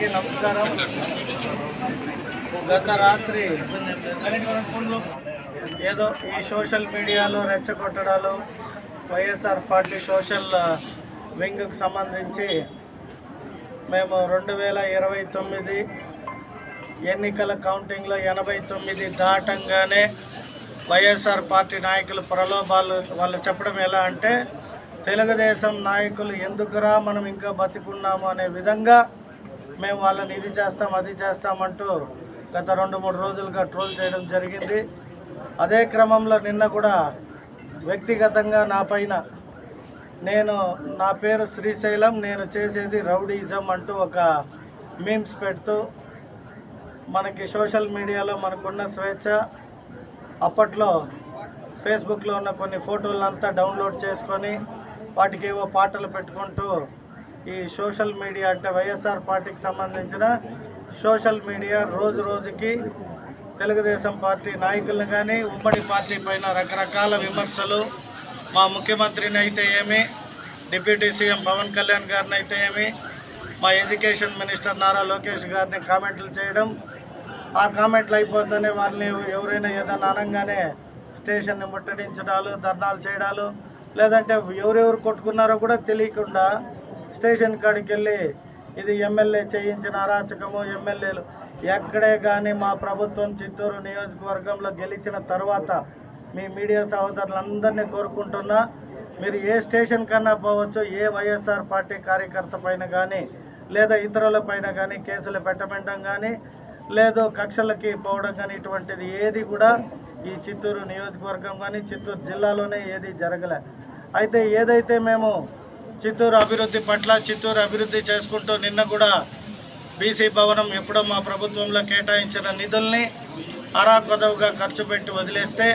అందరికీ నమస్కారం. గత రాత్రి ఏదో ఈ సోషల్ మీడియాలో రెచ్చగొట్టడాలు వైఎస్ఆర్ పార్టీ సోషల్ వింగ్కి సంబంధించి మేము రెండు వేల ఇరవై తొమ్మిది ఎన్నికల కౌంటింగ్లో ఎనభై తొమ్మిది దాటంగానే వైఎస్ఆర్ పార్టీ నాయకులు ప్రలోభాలు వాళ్ళు చెప్పడం ఎలా అంటే తెలుగుదేశం నాయకులు ఎందుకురా మనం ఇంకా బతికున్నాము అనే విధంగా మేము వాళ్ళని ఇది చేస్తాం అది చేస్తామంటూ గత రెండు మూడు రోజులుగా ట్రోల్ చేయడం జరిగింది. అదే క్రమంలో నిన్న కూడా వ్యక్తిగతంగా నా పైన నేను నా పేరు శ్రీశైలం నేను చేసేది రౌడీజం అంటూ ఒక మీమ్స్ పెడుతూ మనకి సోషల్ మీడియాలో మనకున్న స్వేచ్ఛ. అప్పట్లో ఫేస్బుక్లో ఉన్న కొన్ని ఫోటోలంతా డౌన్లోడ్ చేసుకొని వాటికి ఏవో పాటలు పెట్టుకుంటూ ఈ సోషల్ మీడియా అంటే వైఎస్ఆర్ పార్టీకి సంబంధించిన సోషల్ మీడియా రోజు రోజుకి తెలుగుదేశం పార్టీ నాయకులను కానీ ఉమ్మడి పార్టీ పైన రకరకాల విమర్శలు. మా ముఖ్యమంత్రిని అయితే ఏమి డిప్యూటీ సీఎం పవన్ కళ్యాణ్ గారిని అయితే ఏమి మా ఎడ్యుకేషన్ మినిస్టర్ నారా లోకేష్ గారిని కామెంట్లు చేయడం. ఆ కామెంట్లు అయిపోతేనే వాళ్ళని ఎవరైనా ఏదైనా అనగానే స్టేషన్ని ముట్టడించడాలు ధర్నాలు చేయడాలు లేదంటే ఎవరెవరు కొట్టుకున్నారో కూడా తెలియకుండా స్టేషన్ కాడికి వెళ్ళి ఇది ఎమ్మెల్యే చేయించిన అరాచకము ఎమ్మెల్యేలు ఎక్కడే కానీ మా ప్రభుత్వం చిత్తూరు నియోజకవర్గంలో గెలిచిన తర్వాత మీ మీడియా సహోదరులందరినీ కోరుకుంటున్నా మీరు ఏ స్టేషన్ కన్నా పోవచ్చు ఏ వైఎస్ఆర్ పార్టీ కార్యకర్త పైన కానీ లేదా ఇతరుల పైన కానీ కేసులు పెట్టబెట్టడం కానీ లేదు కక్షలకి పోవడం కానీ ఇటువంటిది ఏది కూడా ఈ చిత్తూరు నియోజకవర్గం కానీ చిత్తూరు జిల్లాలోనే ఏది జరగలే. అయితే ఏదైతే మేము చిత్తూరు అభివృద్ధి పట్ల చిత్తూరు అభివృద్ధి చేసుకుంటూ నిన్న కూడా బీసీ భవనం ఎప్పుడో మా ప్రభుత్వంలో కేటాయించిన నిధుల్ని అరాకొదవుగా ఖర్చు పెట్టి వదిలేస్తే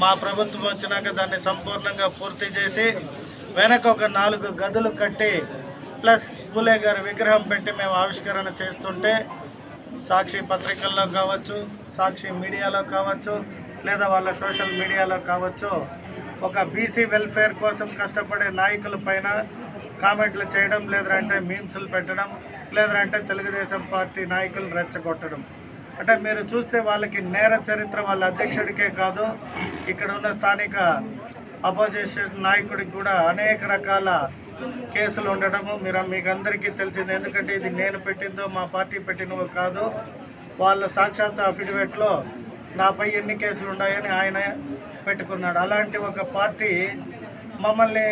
మా ప్రభుత్వం వచ్చినాక దాన్ని సంపూర్ణంగా పూర్తి చేసి వెనక ఒక నాలుగు గదులు కట్టి ప్లస్ పూలే గారి విగ్రహం పెట్టి మేము ఆవిష్కరణ చేస్తుంటే సాక్షి పత్రికల్లో కావచ్చు సాక్షి మీడియాలో కావచ్చు లేదా వాళ్ళ సోషల్ మీడియాలో కావచ్చు ఒక బీసీ వెల్ఫేర్ కోసం కష్టపడే నాయకుల పైన కామెంట్లు చేయడం లేదంటే మీమ్స్లు పెట్టడం లేదంటే తెలుగుదేశం పార్టీ నాయకులు రెచ్చగొట్టడం. అంటే మీరు చూస్తే వాళ్ళకి నేర చరిత్ర వాళ్ళ అధ్యక్షుడికే కాదు ఇక్కడ ఉన్న స్థానిక అపోజిషన్ నాయకుడికి కూడా అనేక రకాల కేసులు ఉండడము. మీరు మీకు అందరికీ తెలిసింది ఎందుకంటే ఇది నేను పెట్టిందో మా పార్టీ పెట్టినవో కాదు. వాళ్ళు సాక్షాత్ అఫిడవిట్లో నాపై ఎన్ని కేసులు ఉన్నాయని ఆయన పెట్టుకున్నాడు. అలాంటి ఒక పార్టీ మమ్మల్ని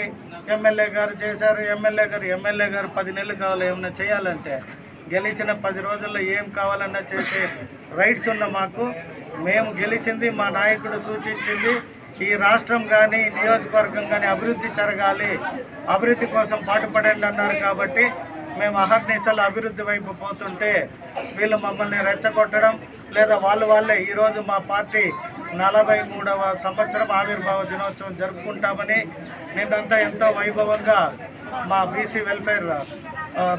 ఎమ్మెల్యే గారు చేశారు ఎమ్మెల్యే గారు ఎమ్మెల్యే గారు పది నెలలు కావాలి ఏమైనా చేయాలంటే గెలిచిన పది రోజుల్లో ఏం కావాలన్నా చేసే రైట్స్ ఉన్న మాకు. మేము గెలిచింది మా నాయకుడు సూచించింది ఈ రాష్ట్రం కానీ నియోజకవర్గం కానీ అభివృద్ధి జరగాలి. అభివృద్ధి కోసం పాటుపడండి అన్నారు కాబట్టి మేము అహర్నిశలు అభివృద్ధి వైపు పోతుంటే వీళ్ళు మమ్మల్ని రెచ్చగొట్టడం లేదా వాళ్ళు వాళ్ళే ఈరోజు మా పార్టీ నలభై మూడవ సంవత్సరం ఆవిర్భావ దినోత్సవం జరుపుకుంటామని నిన్నంతా ఎంతో వైభవంగా మా బీసీ వెల్ఫేర్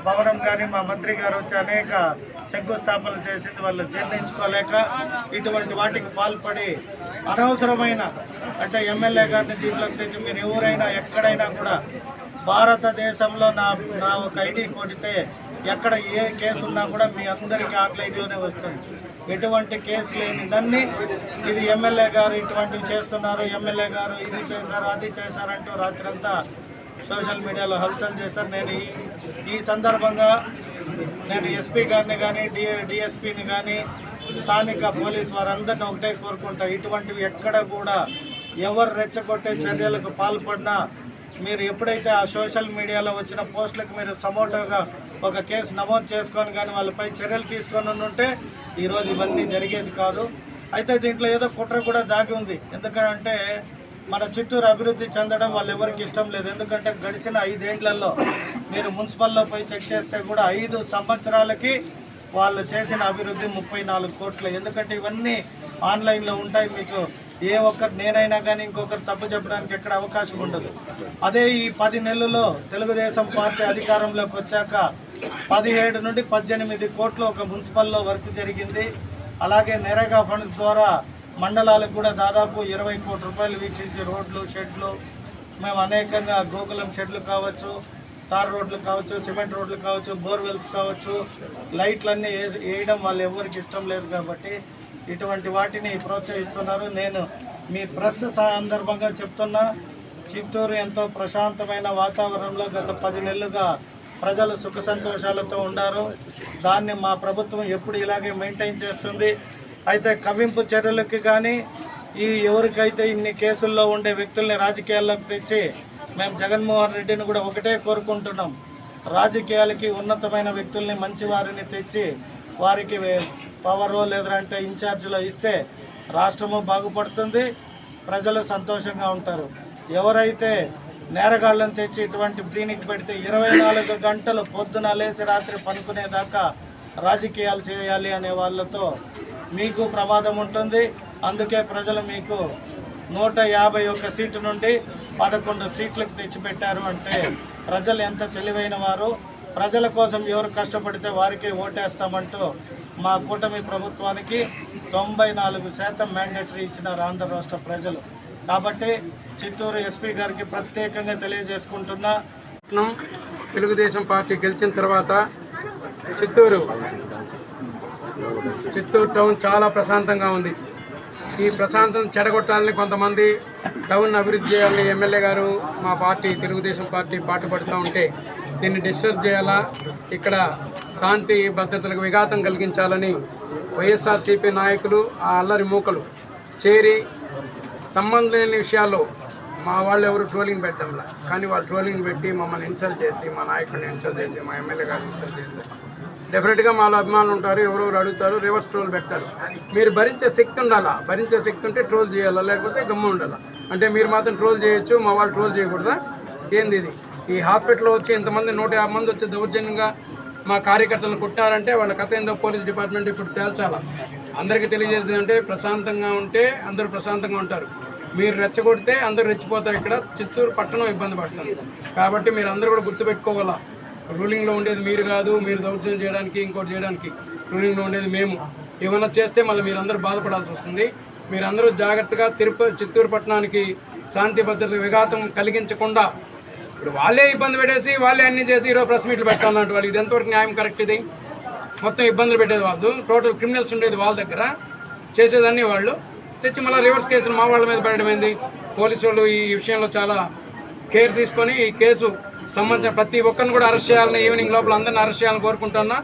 భవనం కానీ మా మంత్రి గారు వచ్చి అనేక శంకుస్థాపనలు చేసింది. వాళ్ళు జీర్ణించుకోలేక ఇటువంటి వాటికి పాల్పడి అనవసరమైన అంటే ఎమ్మెల్యే గారిని దీంట్లోకి తెచ్చి మీరు ఎవరైనా ఎక్కడైనా కూడా భారతదేశంలో నా నా ఒక ఐడి కొడితే ఎక్కడ ఏ కేసు ఉన్నా కూడా మీ అందరికీ ఆన్లైన్లోనే వస్తుంది. ఎటువంటి కేసు లేని దాన్ని ఇది ఎమ్మెల్యే గారు ఇటువంటివి చేస్తున్నారు. ఎమ్మెల్యే గారు ఇది చేశారు అది చేశారంటూ రాత్రంతా సోషల్ మీడియాలో హల్చల్ చేశారు. నేను ఈ ఈ సందర్భంగా నేను ఎస్పీ గారిని కానీ డి డిఎస్పీని కానీ స్థానిక పోలీస్ వారందరిని ఒకటే కోరుకుంటా. ఇటువంటివి ఎక్కడ కూడా ఎవరు రెచ్చగొట్టే చర్యలకు పాల్పడినా మీరు ఎప్పుడైతే ఆ సోషల్ మీడియాలో వచ్చిన పోస్టులకు మీరు సమోటోగా ఒక కేసు నమోదు చేసుకొని కానీ వాళ్ళపై చర్యలు తీసుకొని ఉంటే ఈరోజు ఇవన్నీ జరిగేది కాదు. అయితే దీంట్లో ఏదో కుట్ర కూడా దాగి ఉంది. ఎందుకంటే మన చిత్తూరు అభివృద్ధి చెందడం వాళ్ళు ఎవరికి ఇష్టం లేదు. ఎందుకంటే గడిచిన ఐదేండ్లలో మీరు మున్సిపల్లో పోయి చెక్ చేస్తే కూడా ఐదు సంవత్సరాలకి వాళ్ళు చేసిన అభివృద్ధి ముప్పై నాలుగు కోట్లు. ఎందుకంటే ఇవన్నీ ఆన్లైన్లో ఉంటాయి. మీకు ఏ ఒక్కరు నేనైనా కానీ ఇంకొకరు తప్పు చెప్పడానికి ఎక్కడ అవకాశం ఉండదు. అదే ఈ పది నెలల్లో తెలుగుదేశం పార్టీ అధికారంలోకి వచ్చాక పదిహేడు నుండి పద్దెనిమిది కోట్లు ఒక మున్సిపల్లో వర్క్ జరిగింది. అలాగే నెరేగా ఫండ్స్ ద్వారా మండలాలకు కూడా దాదాపు ఇరవై కోట్ల రూపాయలు వీక్షించే రోడ్లు షెడ్లు మేము అనేకంగా గోకులం షెడ్లు కావచ్చు తార్ రోడ్లు కావచ్చు సిమెంట్ రోడ్లు కావచ్చు బోర్వెల్స్ కావచ్చు లైట్లన్నీ వేయడం వాళ్ళు ఎవరికి ఇష్టం లేదు కాబట్టి ఇటువంటి వాటిని ప్రోత్సహిస్తున్నారు. నేను మీ ప్రెస్ సందర్భంగా చెప్తున్నా చిత్తూరు ఎంతో ప్రశాంతమైన వాతావరణంలో గత పది నెలలుగా ప్రజలు సుఖ సంతోషాలతో ఉన్నారు దాన్ని మా ప్రభుత్వం ఎప్పుడు ఇలాగే మెయింటైన్ చేస్తుంది. అయితే కవింపు చర్యలకి కానీ ఈ ఎవరికైతే ఇన్ని కేసుల్లో ఉండే వ్యక్తుల్ని రాజకీయాల్లోకి తెచ్చి మేము జగన్మోహన్ రెడ్డిని కూడా ఒకటే కోరుకుంటున్నాం. రాజకీయాలకి ఉన్నతమైన వ్యక్తుల్ని మంచి వారిని తెచ్చి వారికి పవరో లేదంటే ఇన్ఛార్జ్లో ఇస్తే రాష్ట్రము బాగుపడుతుంది. ప్రజలు సంతోషంగా ఉంటారు. ఎవరైతే నేరగాళ్ళని తెచ్చి ఇటువంటి క్లినిక్ పెడితే ఇరవై నాలుగు గంటలు పొద్దున లేచి రాత్రి పనుకునేదాకా రాజకీయాలు చేయాలి అనే వాళ్ళతో మీకు ప్రమాదం ఉంటుంది. అందుకే ప్రజలు మీకు నూట యాభై ఒక్క సీటు నుండి పదకొండు సీట్లకు తెచ్చిపెట్టారు అంటే ప్రజలు ఎంత తెలివైన వారు? ప్రజల కోసం ఎవరు కష్టపడితే వారికే ఓటేస్తామంటూ మా కూటమి ప్రభుత్వానికి తొంభై నాలుగు శాతం మ్యాండేటరీ ఇచ్చినారు ఆంధ్ర రాష్ట్ర ప్రజలు. కాబట్టి చిత్తూరు ఎస్పీ గారికి ప్రత్యేకంగా తెలియజేసుకుంటున్నా పట్నం తెలుగుదేశం పార్టీ గెలిచిన తర్వాత చిత్తూరు చిత్తూరు టౌన్ చాలా ప్రశాంతంగా ఉంది. ఈ ప్రశాంతం చెడగొట్టాలని కొంతమంది టౌన్ అభివృద్ధి చేయాలని ఎమ్మెల్యే గారు మా పార్టీ తెలుగుదేశం పార్టీ పాటుపడుతూ ఉంటే దీన్ని డిస్టర్బ్ చేయాలా? ఇక్కడ శాంతి భద్రతలకు విఘాతం కలిగించాలని వైఎస్ఆర్సీపీ నాయకులు ఆ అల్లరి మూకలు చేరి సంబంధం లేని విషయాల్లో మా వాళ్ళు ఎవరు ట్రోలింగ్ పెట్టడంలా. కానీ వాళ్ళు ట్రోలింగ్ పెట్టి మమ్మల్ని ఇన్సల్ట్ చేసి మా నాయకుడిని ఇన్సల్ట్ చేసి మా ఎమ్మెల్యే గారిని ఇన్సల్ట్ చేసి డెఫినెట్గా మాలో అభిమానులు ఉంటారు ఎవరెవరు అడుగుతారు రివర్స్ ట్రోల్ పెడతారు. మీరు భరించే శక్తి ఉండాలా? భరించే శక్తి ఉంటే ట్రోల్ చేయాలా? లేకపోతే గమ్ము ఉండాలా? అంటే మీరు మాత్రం ట్రోల్ చేయొచ్చు మా వాళ్ళు ట్రోల్ చేయకూడదా? ఏంది ఇది? ఈ హాస్పిటల్లో వచ్చి ఇంతమంది నూట యాభై మంది వచ్చి దౌర్జన్యంగా మా కార్యకర్తలను కుట్టారంటే వాళ్ళ కథ ఏందో పోలీస్ డిపార్ట్మెంట్ ఇప్పుడు తేల్చాలా? అందరికీ తెలియజేసేది అంటే ప్రశాంతంగా ఉంటే అందరూ ప్రశాంతంగా ఉంటారు. మీరు రెచ్చగొడితే అందరూ రెచ్చిపోతారు ఇక్కడ. చిత్తూరు పట్టణం ఇబ్బంది పడుతుంది. కాబట్టి మీరు అందరూ కూడా గుర్తుపెట్టుకోవాలా. రూలింగ్లో ఉండేది మీరు కాదు మీరు దౌర్జన్యం చేయడానికి ఇంకోటి చేయడానికి రూలింగ్లో ఉండేది మేము. ఏమైనా చేస్తే మళ్ళీ మీరందరూ బాధపడాల్సి వస్తుంది. మీరందరూ జాగ్రత్తగా తిరుపతి చిత్తూరు పట్టణానికి శాంతి భద్రత విఘాతం కలిగించకుండా ఇప్పుడు వాళ్ళే ఇబ్బంది పెట్టేసి వాళ్ళే అన్ని చేసి ఈరోజు ప్రెస్ మీట్లు పెట్టాలన్నట్టు వాళ్ళు. ఇది ఎంతవరకు న్యాయం కరెక్ట్ ఇది? మొత్తం ఇబ్బందులు పెట్టేది వాళ్ళు. టోటల్ క్రిమినల్స్ ఉండేది వాళ్ళ దగ్గర. చేసేదాన్ని వాళ్ళు. తెచ్చి మళ్ళీ రివర్స్ కేసులు మా వాళ్ళ మీద పెట్టడమైంది పోలీసు వాళ్ళు ఈ విషయంలో చాలా కేర్ తీసుకొని ఈ కేసు సంబంధించిన ప్రతి ఒక్కరిని కూడా అరెస్ట్ చేయాలని ఈవినింగ్ లోపల అందరిని అరెస్ట్ చేయాలని కోరుకుంటున్నా.